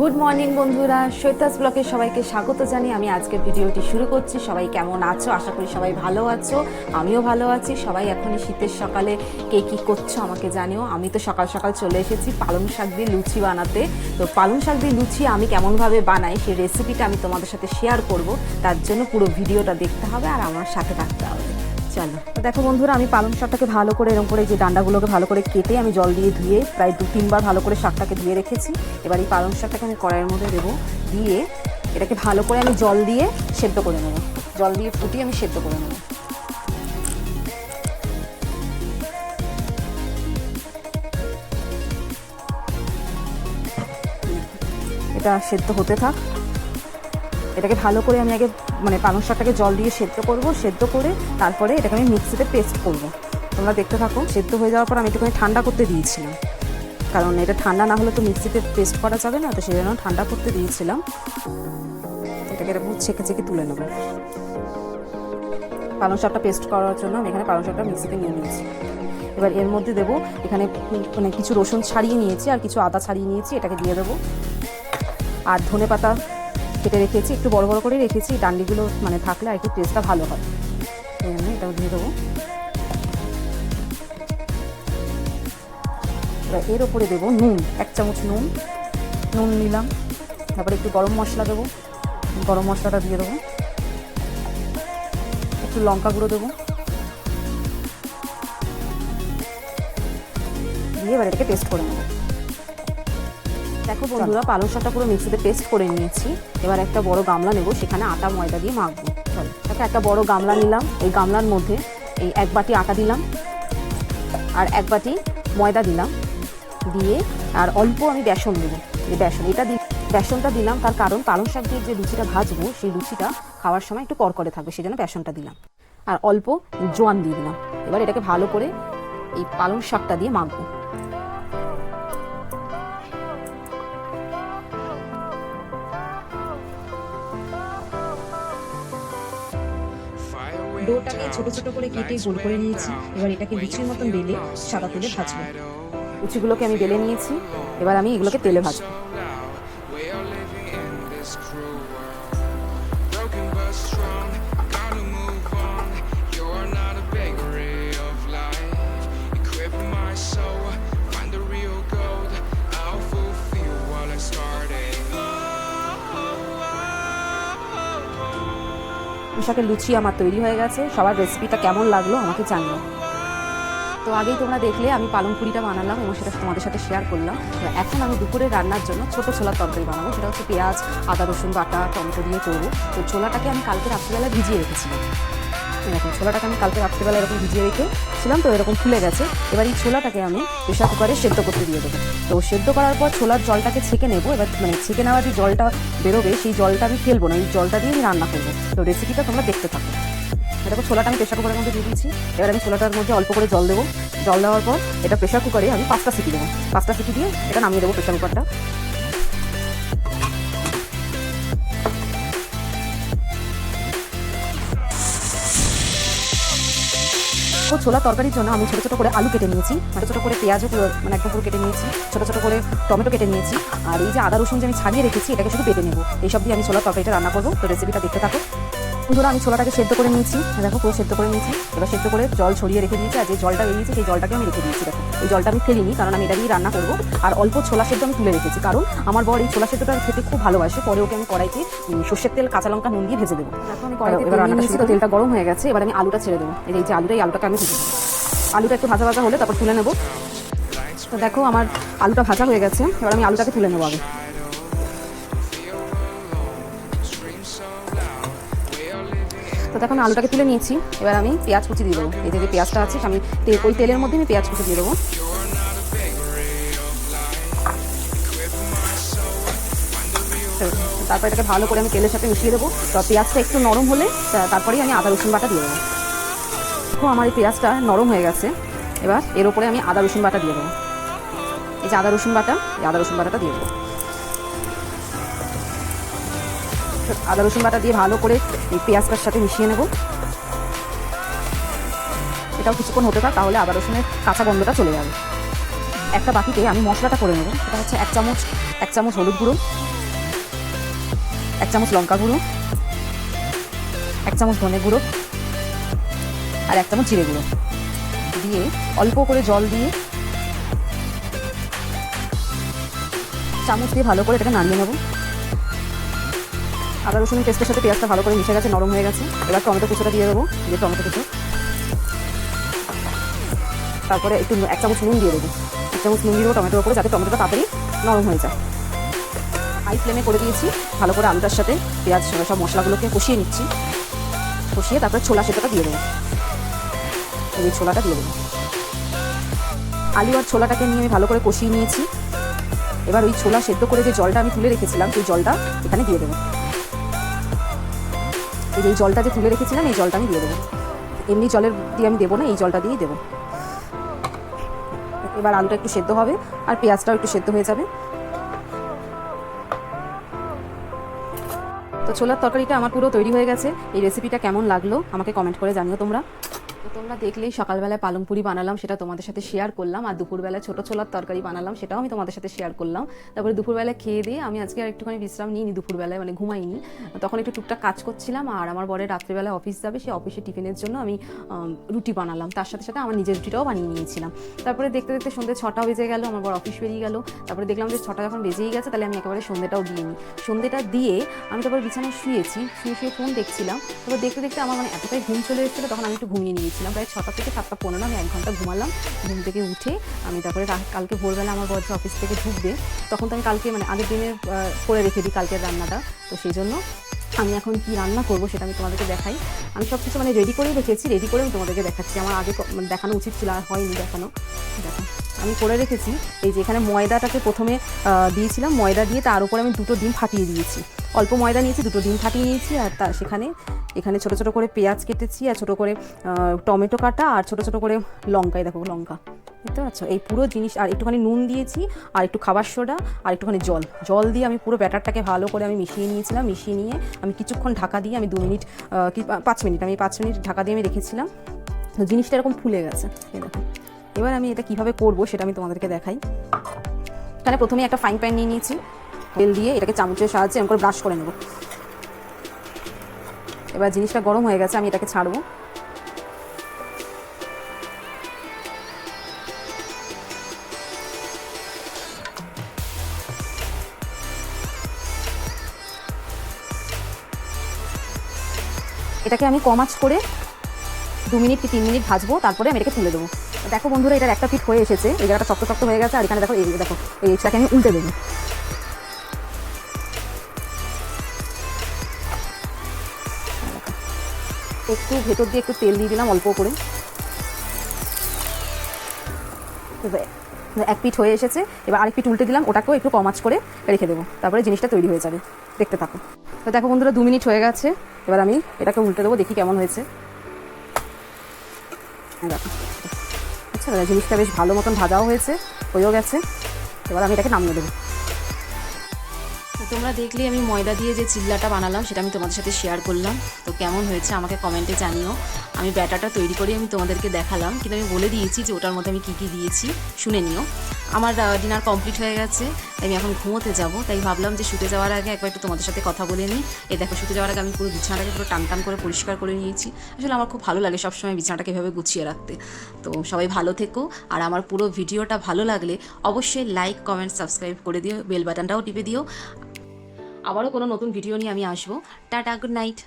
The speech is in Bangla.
গুড মর্নিং বন্ধুরা। সৈতাস ব্লকে সবাইকে স্বাগত জানিয়ে আমি আজকের ভিডিওটি শুরু করছি। সবাই কেমন আছো? আশা করি সবাই ভালো আছো। আমিও ভালো আছি। সবাই এখনই শীতের সকালে কে কী করছ আমাকে জানিও। আমি তো সকাল সকাল চলে এসেছি পালং শাক দিয়ে লুচি বানাতে। তো পালং শাক দিয়ে লুচি আমি কেমনভাবে বানাই সেই রেসিপিটা আমি তোমাদের সাথে শেয়ার করব। তার জন্য পুরো ভিডিওটা দেখতে হবে আর আমার সাথে থাকতে হবে। চলো। দেখো বন্ধুরা, আমি পালং শাকটাকে ভালো করে এরকম করে যে ডান্ডাগুলোকে ভালো করে কেটে আমি জল দিয়ে ধুয়ে প্রায় দু তিনবার ভালো করে শাকটাকে ধুয়ে রেখেছি। এবার এই পালং শাকটাকে আমি কড়াইয়ের মধ্যে দেবো। দিয়ে এটাকে ভালো করে আমি জল দিয়ে সেদ্ধ করে নেব। জল দিয়ে ফুটিয়ে আমি সেদ্ধ করে নেব। এটা সেদ্ধ হতে থাক। এটাকে ভালো করে আমি আগে মানে পালং শাকটাকে জল দিয়ে সেদ্ধ করব, সেদ্ধ করে তারপরে এটাকে আমি মিক্সিতে পেস্ট করব। তোমরা দেখতে থাকো, সেদ্ধ হয়ে যাওয়ার পর আমি একটুখানি ঠান্ডা করতে দিয়েছিলাম। কারণ এটা ঠান্ডা না হলে তো মিক্সিতে পেস্ট করা যাবে না, তো সেই জন্য ঠান্ডা করতে দিয়েছিলাম। এটাকে এরকম ছেঁকে ছেঁকে তুলে নেব। পালং শাকটা পেস্ট করার জন্য আমি এখানে পালং শাকটা মিক্সিতে নিয়ে নিয়েছি। এবার এর মধ্যে দেবো, এখানে মানে কিছু রসুন ছাড়িয়ে নিয়েছি, আর কিছু আদা ছাড়িয়ে নিয়েছি, এটাকে দিয়ে দেবো। আর ধনে পাতা কেটে রেখেছি, একটু বড় বড় করে রেখেছি, ডান্ডিগুলো মানে থাকলে আর কি টেস্টটা ভালো হয়। এই জন্য এটাও দিয়ে দেবো। এবার এর ওপরে দেবো নুন, এক চামচ নুন। নুন নিলাম, তারপরে একটু গরম মশলা দেবো। গরম মশলাটা দিয়ে দেবো। একটু লঙ্কা গুঁড়ো দেবো। দিয়ে এবার এটাকে পেস্ট করে নেব। দেখো বন্ধুরা, পালং শাকটা পুরো মিক্সিতে পেস্ট করে নিয়েছি। এবার একটা বড় গামলা নেব, সেখানে আটা, ময়দা দিয়ে মাখবো। চলো, তারপর একটা বড় গামলা নিলাম। এই গামলার মধ্যে এই এক বাটি আটা দিলাম, আর এক বাটি ময়দা দিলাম। দিয়ে, আর অল্প আমি বেসন দেবো। এই বেসন, এটা দি, বেসনটা দিলাম, তার কারণ পালং শাক দিয়ে যে লুচিটা ভাজবো, সেই লুচিটা খাওয়ার সময় একটু করকরে থাকবে সেই জন্য বেসনটা দিলাম। আর অল্প জোয়ান দিয়ে দিলাম। এবার এটাকে ভালো করে এই পালং শাকটা দিয়ে মাখবো। ডোটাকে ছোট ছোট করে কেটে গোল করে নিয়েছি। এবার এটাকে লুচির মতন বেলে সাদা তেলে ভাজবো। লুচিগুলোকে আমি বেলে নিয়েছি। এবার আমি এগুলোকে তেলে ভাজবো। পোশাকের লুচি আমার তৈরি হয়ে গেছে, সবার রেসিপিটা কেমন লাগল আমাকে জানিও। তো আগেই তোমরা দেখলে আমি পালং পুরিটা বানালাম এবং সেটা তোমাদের সাথে শেয়ার করলাম। তো এখন আমি দুপুরে রান্নার জন্য ছোটো ছোলার তরকারি বানাবো, সেটা হচ্ছে পেঁয়াজ, আদা রসুন বাটা, টমেটো দিয়ে করব। তো ছোলাটাকে আমি কালকে রাত্রিবেলা ভিজিয়ে রেখেছিলাম। এরকম ছোলাটাকে আমি কালকে রাত্রিবেলা এরকম ভিজিয়ে রেখেছিলাম তো এরকম ফুলে গেছে। এবার এই ছোলাটাকে আমি প্রেশার কুকারে সেদ্ধ করতে দিয়ে দেবো। তো সেদ্ধ করার পর ছোলার জলটাকে ছেঁকে নেব। এবার মানে ছেঁকে নেওয়ার যে জলটা বেরোবে, সেই জলটা আমি ফেলব না, এই জলটা দিয়ে আমি রান্না করব। তো রেসিপিটা তোমরা দেখতে থাকো। দেখো, ছোলাটা আমি প্রেশার কুকারের মধ্যে দিয়ে দিয়েছি। এবার আমি ছোলাটার মধ্যে অল্প করে জল দেবো। জল দেওয়ার পর এটা প্রেশার কুকারে আমি পাঁচটা সিটি দেবো। পাঁচটা সিটি দিয়ে এটা নামিয়ে দেবো প্রেশার কুকারটা। তো ছোলা তরকারির জন্য আমি ছোটো ছোটো করে আলু কেটে নিয়েছি ছোটো ছোটো করে পেঁয়াজও মানে একদম পুরো কেটে নিয়েছি, ছোটো ছোটো করে টমেটো কেটে নিয়েছি, আর এই যে আদা রসুন যে আমি ছাড়িয়ে রেখেছি, এটাকে শুধু বেটে নেব। এইসব দিয়ে আমি ছোলা তরকারিটা রান্না করব। তো রেসিপিটা দেখতে থাকো। বন্ধুরা আমি ছোলাটাকে সেদ্ধ করে নিয়েছি। দেখো পুরো সেদ্ধ করে নিয়েছি। এবার সেদ্ধ করে জল ছড়িয়ে রেখে দিয়েছি আর যে জলটা বেরিয়েছে সেই জলটাকে আমি রেখে দিয়েছি দেখো। এই জলটা আমি ফেলিনি কারণ আমি এটা দিয়ে রান্না করব। আর অল্প ছোলা সেদ্ধ আমি তুলে রেখেছি কারণ আমার বর এই ছোলা সেদ্ধটা খেতে খুব ভালোবাসে। পরে ওকে আমি কড়াইতে সর্ষের তেল কাঁচা লঙ্কা নুন দিয়ে ভেজে দেবো। এবার রান্না তো। তেলটা গরম হয়ে গেছে এবার আমি আলুটা ছেড়ে দেবো। এই যে আলুটা এই আলুটাকে আমি ভেজে দেবো। আলুটা একটু ভাজা ভাজা হলে তারপর তুলে নেব। তো দেখো আমার আলুটা ভাজা হয়ে গেছে এবার আমি আলুটাকে তুলে নেব আগে। তো দেখো আমি আলুটাকে তুলে নিয়েছি। এবার আমি পেঁয়াজ কুচি দিয়ে দেবো। এই যে পেঁয়াজটা আছে, আমি ওই তেলের মধ্যে আমি পেঁয়াজ কুচি দিয়ে দেবো। তারপর এটাকে ভালো করে আমি তেলের সাথে মিশিয়ে দেবো। তো পেঁয়াজটা একটু নরম হলে তারপরেই আমি আদা, রসুন বাটা দিয়ে দেবো। দেখো আমার এই পেঁয়াজটা নরম হয়ে গেছে। এবার এর ওপরে আমি আদা, রসুন বাটা দিয়ে দেবো। এই যে আদা, রসুন বাটা, এই আদা, রসুন বাটাটা দিয়ে দেবো। আদা, রসুন বাটা দিয়ে ভালো করে পেঁয়াজটার সাথে মিশিয়ে নেব। এটাও কিছুক্ষণ হতে থাক, তাহলে আদা, রসুনের কাঁচা গন্ধটা চলে যাবে। একটা বাটিতে আমি মশলাটা করে নেব। সেটা হচ্ছে এক চামচ এক চামচ হলুদ গুঁড়ো, এক চামচ লঙ্কা গুঁড়ো, এক চামচ ধনে গুঁড়ো আর এক চামচ জিরে গুঁড়ো। দিয়ে অল্প করে জল দিয়ে চামচ দিয়ে ভালো করে এটাকে নাড়িয়ে নেব। আদা রসুন পেস্টের সাথে পেঁয়াজটা ভালো করে মিশে গেছে, নরম হয়ে গেছে। এবার টমেটো কুচোটা দিয়ে দেবো, দিয়ে টমেটো কুচো তারপরে একটু এক চামচ নুন দিয়ে দেবো। এক চামচ নুন দিয়ে দেবো টমেটোর উপরে যাতে টমেটোটা তাড়াতাড়ি নরম হয়ে যায়। হাই ফ্লেমে করে দিয়েছি, ভালো করে আলুটার সাথে পেঁয়াজ সব মশলাগুলোকে কষিয়ে নিচ্ছি। কষিয়ে তারপরে ছোলা সেটাটা দিয়ে দেবো। এই ছোলাটা দিয়ে দেবো। আলু আর ছোলাটাকে নিয়ে আমি ভালো করে কষিয়ে নিয়েছি। এবার ওই ছোলা সেদ্ধ করে যে জলটা আমি তুলে রেখেছিলাম, সেই জলটা এখানে দিয়ে দেবো। এই যে এই জলটা যে তুলে রেখেছিলাম, এই জলটা আমি দিয়ে দেবো। এমনি জলের দিয়ে আমি দেবো না, এই জলটা দিয়েই দেবো। এবার আলুটা একটু সেদ্ধ হবে, আর পেঁয়াজটাও একটু সেদ্ধ হয়ে যাবে। তো ছোলার তরকারিটা আমার পুরো তৈরি হয়ে গেছে। এই রেসিপিটা কেমন লাগল আমাকে কমেন্ট করে জানিও তোমরা। তোমরা দেখলেই সকালবেলায় পালং পুরি বানালাম, সেটা তোমাদের সাথে শেয়ার করলাম। আর দুপুরবেলায় ছোটো ছোলার তরকারি বানালাম, সেটাও আমি তোমাদের সাথে শেয়ার করলাম। তারপরে দুপুরবেলায় খেয়ে দিয়ে আমি আজকে আর একটুখানি বিশ্রাম নিইনি দুপুরবেলায় মানে ঘুমাইনি। তখন একটু টুকটাক কাজ করছিলাম, আর আমার বরে রাত্রিবেলায় অফিস যাবে, সে অফিসে টিফিনের জন্য আমি রুটি বানালাম। তার সাথে সাথে আমার নিজের রুটিটাও বানিয়ে নিয়েছিলাম। তারপরে দেখতে দেখতে সন্ধ্যে ছটা বেজে গেল, আমার বড় অফিস বেরিয়ে গেল। তারপরে দেখলাম যে ছটা যখন বেজেই গেছে, তাহলে আমি একেবারে সন্ধ্যেটাও দিয়ে নিই সন্ধ্যেটা দিয়ে আমি তারপর বিছানায় শুয়েছি, শুয়ে শুয়ে ফোন দেখছিলাম। তারপর দেখতে দেখতে আমার মানে এতটাই ঘুম চলে এসেছিল, তখন আমি একটু ঘুমিয়ে নিয়েছিলাম প্রায় ছটা থেকে সাতটা পনেরো আমি এক ঘণ্টা ঘুমালাম ঘুম থেকে উঠে আমি তারপরে কালকে ভোরবেলা আমার বড় অফিস থেকে ঢুকবে তখন তো আমি কালকে মানে আগের আহ, করে রেখে দিই কালকের রান্নাটা। তো সেই জন্য আমি এখন কি রান্না করব সেটা আমি তোমাদেরকে দেখাই। আমি সব কিছু মানে রেডি করেই রেখেছি রেডি করে আমি তোমাদেরকে দেখাচ্ছি। আমার আগে মানে দেখানো উচিত ছিল আর হয়নি দেখানো। দেখো আমি করে রেখেছি। এই যে এখানে ময়দাটাকে প্রথমে দিয়েছিলাম ময়দা দিয়ে তার উপরে আমি দুটো ডিম ফাটিয়ে দিয়েছি। অল্প ময়দা নিয়েছি, দুটো ডিম ফাটিয়ে নিয়েছি, আর তা সেখানে, এখানে ছোট ছোট করে পেঁয়াজ কেটেছি, আর ছোট করে টমেটো কাটা, আর ছোট ছোট করে লঙ্কাই দেখো লঙ্কা দেখতে পাচ্ছ এই পুরো জিনিস, আর একটুখানি নুন দিয়েছি, আর একটু খাবার সোডা, আর একটুখানি জল জল দিয়ে আমি পুরো ব্যাটারটাকে ভালো করে আমি মিশিয়ে নিয়েছিলাম, মিশিয়ে নিয়ে আমি কিছুক্ষণ ঢাকা দিয়ে আমি দু মিনিট কি পাঁচ মিনিট, আমি পাঁচ মিনিট ঢাকা দিয়ে আমি রেখেছিলাম, তো জিনিসটা এরকম ফুলে গেছে এবার আমি এটা কীভাবে করব সেটা আমি তোমাদেরকে দেখাই। এখানে প্রথমে একটা ফ্রাইং প্যান নিয়ে নিয়েছি তেল দিয়ে এটাকে চামচের সাহায্যে এরকম করে ব্রাশ করে নেব। এবার জিনিসটা গরম হয়ে গেছে, আমি এটাকে ছাড়বো। এটাকে আমি কমাচ করে দু মিনিট কি তিন মিনিট ভাজবো, তারপরে আমি এটাকে তুলে দেবো। দেখো বন্ধুরা, এটার একটা ফিট হয়ে এসেছে, এই জায়গাটা শক্ত শক্ত হয়ে গেছে, আর এখানে দেখো এই দেখো এইটাকে আমি উল্টে দেবো। একটু ভেতর দিয়ে একটু তেল দিয়ে দিলাম অল্প করে। এক পিঠ হয়ে এসেছে, এবার আরেক পিঠ উল্টে দিলাম, ওটাকেও একটু কমাচ করে রেখে দেবো। তারপরে জিনিসটা তৈরি হয়ে যাবে, দেখতে থাকো। তো দেখো বন্ধুরা, দু মিনিট হয়ে গেছে, এবার আমি এটাকে উল্টে দেবো, দেখি কেমন হয়েছে। আচ্ছা জিনিসটা বেশ ভালো মতন ভাজাও হয়েছে, হয়েও গেছে। এবার আমি এটাকে নামিয়ে দেবো। তোমরা দেখলে আমি ময়দা দিয়ে যে চিল্লাটা বানালাম, সেটা আমি তোমাদের সাথে শেয়ার করলাম। তো কেমন হয়েছে আমাকে কমেন্টে জানিও। আমি ব্যাটাটা তৈরি করে আমি তোমাদেরকে দেখালাম, কিন্তু আমি বলে দিয়েছি যে ওটার মধ্যে আমি কী কী দিয়েছি, শুনে নিও। আমার ডিনার কমপ্লিট হয়ে গেছে আমি এখন ঘুমোতে যাব। তাই ভাবলাম যে শুতে যাওয়ার আগে একবার একটু তোমাদের সাথে কথা বলে নিই। এ দেখো, শুতে যাওয়ার আগে আমি পুরো বিছানাটাকে পুরো টান টান করে পরিষ্কার করে নিয়েছি। আসলে আমার খুব ভালো লাগে সবসময় বিছানাটাকে এভাবে গুছিয়ে রাখতে। তো সবাই ভালো থেকো, আর আমার পুরো ভিডিওটা ভালো লাগলে অবশ্যই লাইক কমেন্ট সাবস্ক্রাইব করে দিও বেল বাটনটাও টিপে দিও। আবারও কোনো নতুন ভিডিও নিয়ে আমি আসব। Tata good night